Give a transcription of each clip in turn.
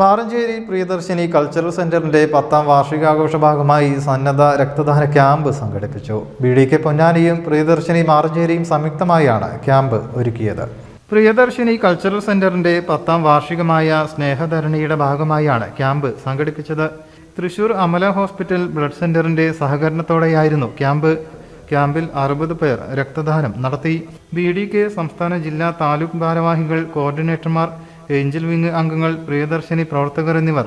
Maranchery Priyadarshini cultural സെന്ററിന്റെ പത്താം വാർഷികാഘോഷ ഭാഗമായി സന്നദ്ധ രക്തദാന ക്യാമ്പ് സംഘടിപ്പിച്ചു. ബി ഡി കെ പൊന്നാനിയും പ്രിയദർശിനി മാറഞ്ചേരിയും സംയുക്തമായാണ് ക്യാമ്പ് ഒരുക്കിയത്. പ്രിയദർശിനി കൾച്ചറൽ സെന്ററിന്റെ പത്താം വാർഷികമായ സ്നേഹധരണിയുടെ ഭാഗമായാണ് ക്യാമ്പ് സംഘടിപ്പിച്ചത്. തൃശൂർ അമല ഹോസ്പിറ്റൽ ബ്ലഡ് സെന്ററിന്റെ സഹകരണത്തോടെയായിരുന്നു ക്യാമ്പ്. ക്യാമ്പിൽ അറുപത് പേർ രക്തദാനം നടത്തി. ബി ഡി കെ സംസ്ഥാന ജില്ലാ താലൂക്ക് ഭാരവാഹികൾ കോർഡിനേറ്റർമാർ ഏഞ്ചൽ വിങ് അംഗങ്ങൾ പ്രിയദർശിനി പ്രവർത്തകർ എന്നിവർ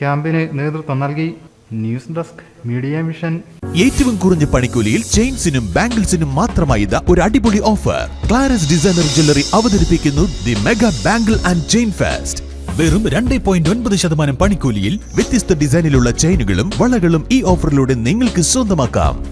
ക്യാമ്പിന് നേതൃത്വം നൽകി. News desk media mission. ഏറ്റവും കുറഞ്ഞ പണിക്കൂലിയിൽ ചെയിൻസിനും ബാംഗിൾസിനും മാത്രമായി ഇതാ ഒരു അടിപൊളി ഓഫർ. ക്ലാരസ് ഡിസൈനർ ജ്വല്ലറി അവതരിപ്പിക്കുന്നു the mega bangle and chain fest. വെറും രണ്ട് പോയിന്റ് ഒൻപത് ശതമാനം പണിക്കൂലിയിൽ വ്യത്യസ്ത ഡിസൈനിലുള്ള ചെയിനുകളും വളകളും ഈ ഓഫറിലൂടെ നിങ്ങൾക്ക് സ്വന്തമാക്കാം.